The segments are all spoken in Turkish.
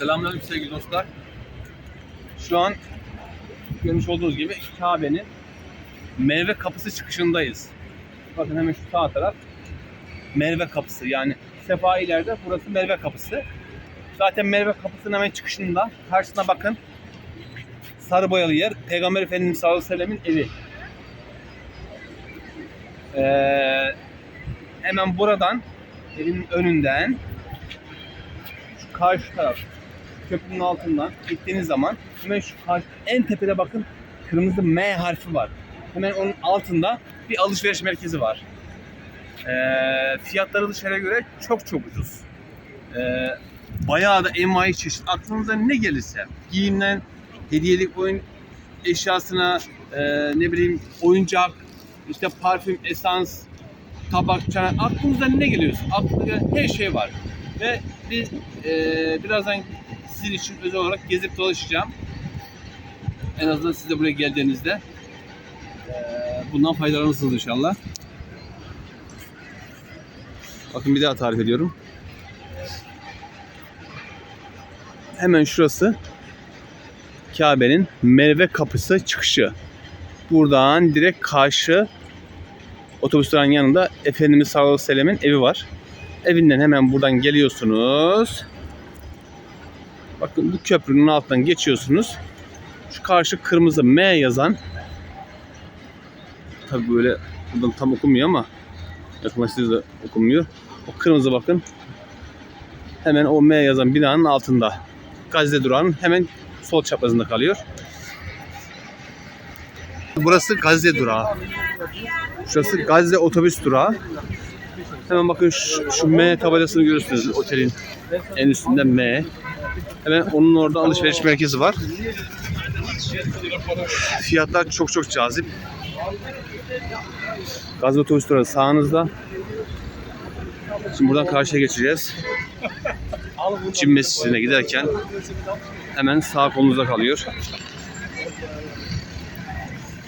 Selamünaleyküm sevgili dostlar. Şu an görmüş olduğunuz gibi Kabe'nin Merve Kapısı çıkışındayız. Bakın hemen şu sağ taraf Merve Kapısı yani Sefa ileride burası Merve Kapısı. Zaten Merve Kapısı'nın hemen çıkışında karşısına bakın sarı boyalı yer Peygamber Efendimiz sallallahu aleyhi ve sellemin evi. Ee, hemen buradan evin önünden karşı taraf köprünün altından gittiğiniz zaman hemen şu karşı, en tepede bakın kırmızı M harfi var. Hemen onun altında bir alışveriş merkezi var. Ee, fiyatları dışarıya göre çok çok ucuz. Ee, bayağı da envai çeşit. Aklınıza ne gelirse giyimden hediyelik oyun eşyasına e, ne bileyim oyuncak işte parfüm, esans, tabak, çay aklınıza ne geliyorsa aklınıza her şey var. Ve biz e, birazdan sizin için özel olarak gezip dolaşacağım. En azından siz de buraya geldiğinizde bundan faydalanırsınız inşallah. Bakın bir daha tarif ediyorum. Hemen şurası Kabe'nin Merve Kapısı çıkışı. Buradan direkt karşı otobüs durağının yanında Efendimiz sallallahu aleyhi ve sellemin evi var. Evinden hemen buradan geliyorsunuz. Bakın bu köprünün altından geçiyorsunuz. Şu karşı kırmızı M yazan tabi böyle buradan tam okunmuyor ama yaklaştığınızda okunmuyor. O kırmızı bakın hemen o M yazan binanın altında. Gazete durağının hemen sol çaprazında kalıyor. Burası Gazze durağı. Şurası Gazze otobüs durağı. Hemen bakın şu, şu M tabelasını görürsünüz otelin en üstünde M. Hemen onun orada alışveriş merkezi var. Fiyatlar çok çok cazip. Gazze otobüs durağı sağınızda. Şimdi buradan karşıya geçeceğiz. Cim Mescidi'ne giderken hemen sağ kolunuzda kalıyor.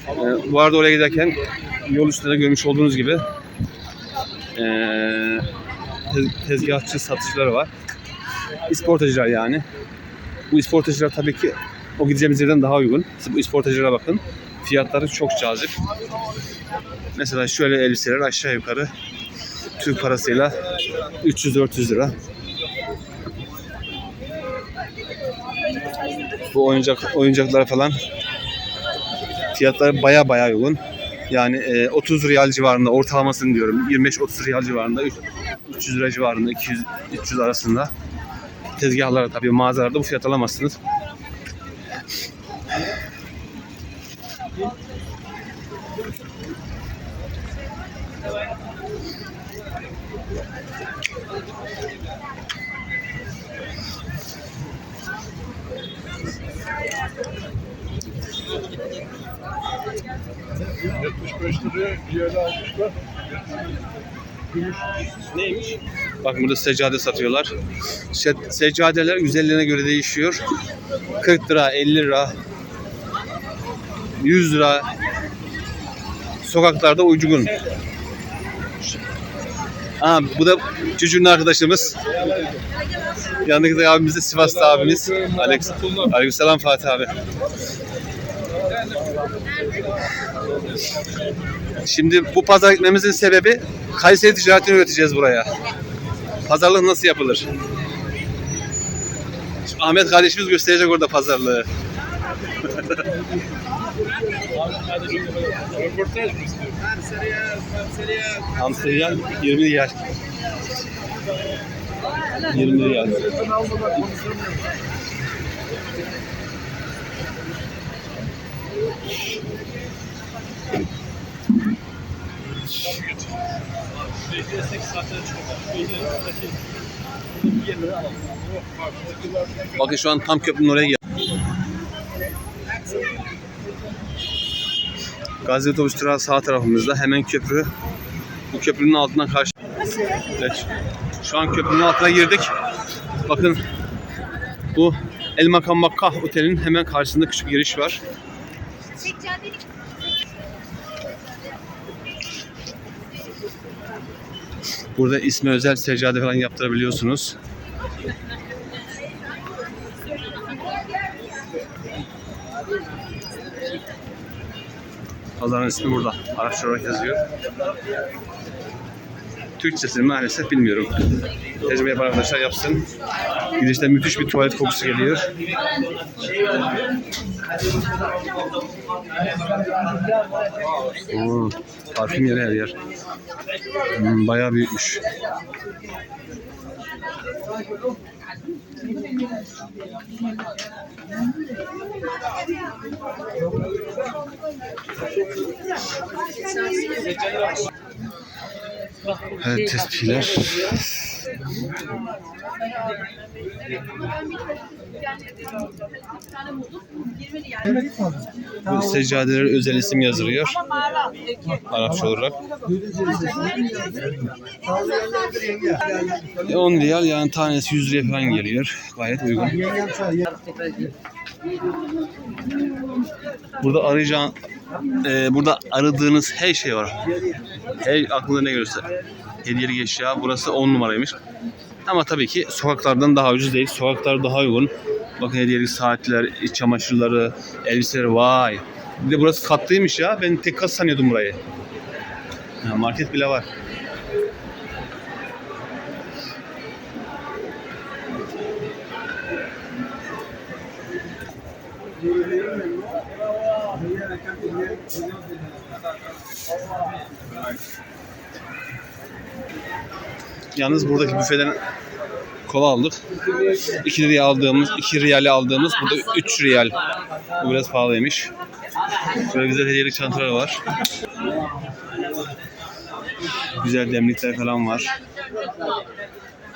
Ee, bu arada oraya giderken yol üstünde görmüş olduğunuz gibi ee, tez- tezgahçı satışları var. İsportacılar yani. Bu isportacılar tabii ki o gideceğimiz yerden daha uygun. Siz bu isportacılara bakın. Fiyatları çok cazip. Mesela şöyle elbiseler aşağı yukarı Türk parasıyla 300-400 lira. Bu oyuncak oyuncaklar falan fiyatları baya baya uygun. Yani e, 30 riyal civarında ortalamasını diyorum. 25-30 riyal civarında, üç- 300 lira civarında, 200-300 arasında. Tezgahlarda tabii mağazalarda bu fiyat alamazsınız. Liraya bir yerde almışlar. Neymiş? Bakın burada seccade satıyorlar. Se- Seccadeler güzelliğine göre değişiyor. 40 lira, 50 lira, 100 lira. Sokaklarda uygun. Aa, bu da çocuğun arkadaşımız. Yanındaki abimiz de Sivaslı abimiz. Alex. Aleykümselam Fatih abi. Şimdi bu pazar gitmemizin sebebi Kayseri ticaretini üreteceğiz buraya. Pazarlık nasıl yapılır? Şimdi Ahmet kardeşimiz gösterecek orada pazarlığı. Amsterdam 20 riyal. 20 riyal. Bakın şu an tam köprünün oraya gel. Gazi otobüs durağı sağ tarafımızda. Hemen köprü. Bu köprünün altından karşı. Evet. Şu an köprünün altına girdik. Bakın bu El Makam Makkah Otel'in hemen karşısında küçük giriş var. Burada isme özel seccade falan yaptırabiliyorsunuz. Pazarın ismi burada. Araçlar olarak yazıyor. Türkçesini maalesef bilmiyorum. Tecrübe yapan arkadaşlar yapsın. Gidişte müthiş bir tuvalet kokusu geliyor. Oo, parfüm yeri her yer. Hmm, bayağı büyükmüş. Evet tespihler. Bu seccadeler özel isim yazılıyor. Arapça olarak. E, 10 riyal yani tanesi 100 liraya falan geliyor. Gayet uygun. Burada arayacağın e, burada aradığınız her şey var. Her aklında ne gelirse. Hediyelik eşya burası 10 numaraymış. Ama tabii ki sokaklardan daha ucuz değil. Sokaklar daha uygun. Bakın hediyelik saatler, iç çamaşırları, elbiseler vay. Bir de burası katlıymış ya. Ben tek kat sanıyordum burayı. Ha, market bile var. Yalnız buradaki büfeden kola aldık. 2 liraya aldığımız, 2 riyale aldığımız burada 3 riyal. Bu biraz pahalıymış. Böyle güzel hediyelik çantalar var. Güzel demlikler falan var.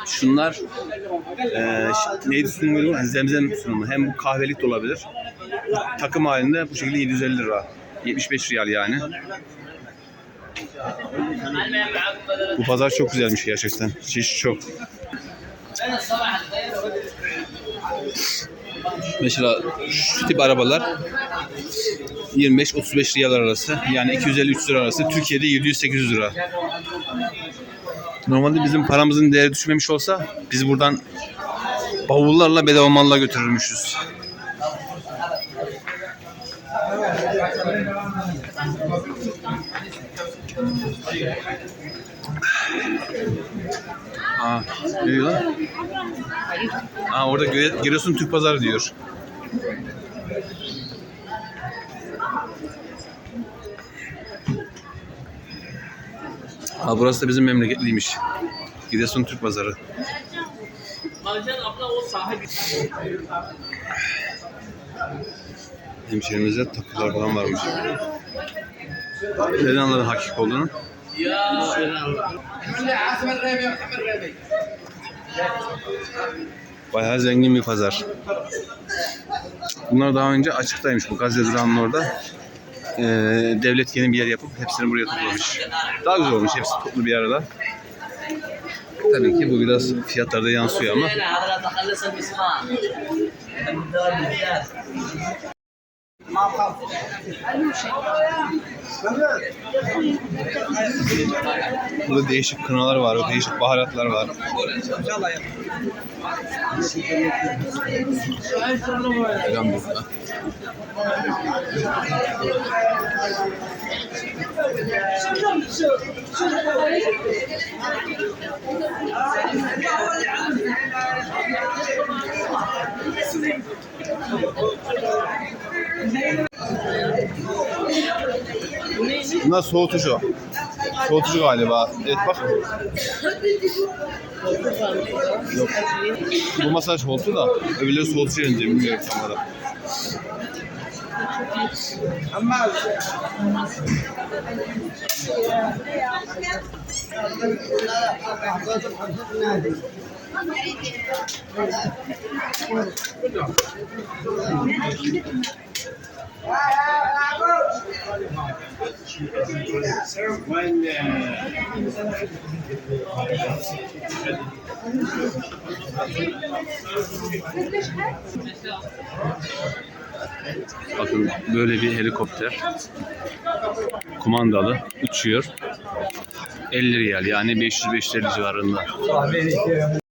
Şunlar ş- neydi sunumu? Zemzem sunumu. Hem bu kahvelik de olabilir. Takım halinde bu şekilde 750 lira. 75 riyal yani. Bu pazar çok güzelmiş gerçekten. Çeşit çok. Mesela şu tip arabalar 25-35 riyal arası yani 250-300 lira arası Türkiye'de 700-800 lira. Normalde bizim paramızın değeri düşmemiş olsa biz buradan bavullarla bedava mallar götürürmüşüz. Aa, ne diyor lan? Aa, orada Gire- Giresun Türk Pazarı diyor. Aa, burası da bizim memleketliymiş. Giresun Türk Pazarı. Hemşehrimizde takılar falan varmış. Neden anladın hakik olduğunu? Bayağı zengin bir pazar. Bunlar daha önce açıktaymış bu Gazze durağının orada. Ee, devlet yeni bir yer yapıp hepsini buraya toplamış. Daha güzel olmuş hepsi toplu bir arada. Tabii ki bu biraz fiyatlarda yansıyor ama هذا تخلص المسمار burada değişik kınalar var, değişik baharatlar var. Vegan burada. Bunlar soğutucu. Soğutucu galiba. Evet bak. Yok. Bu masaj koltuğu da öbürleri soğutucu önce bilmiyorum tam olarak. Bakın böyle bir helikopter. Kumandalı uçuyor. 50 riyal yani 500-550 civarında.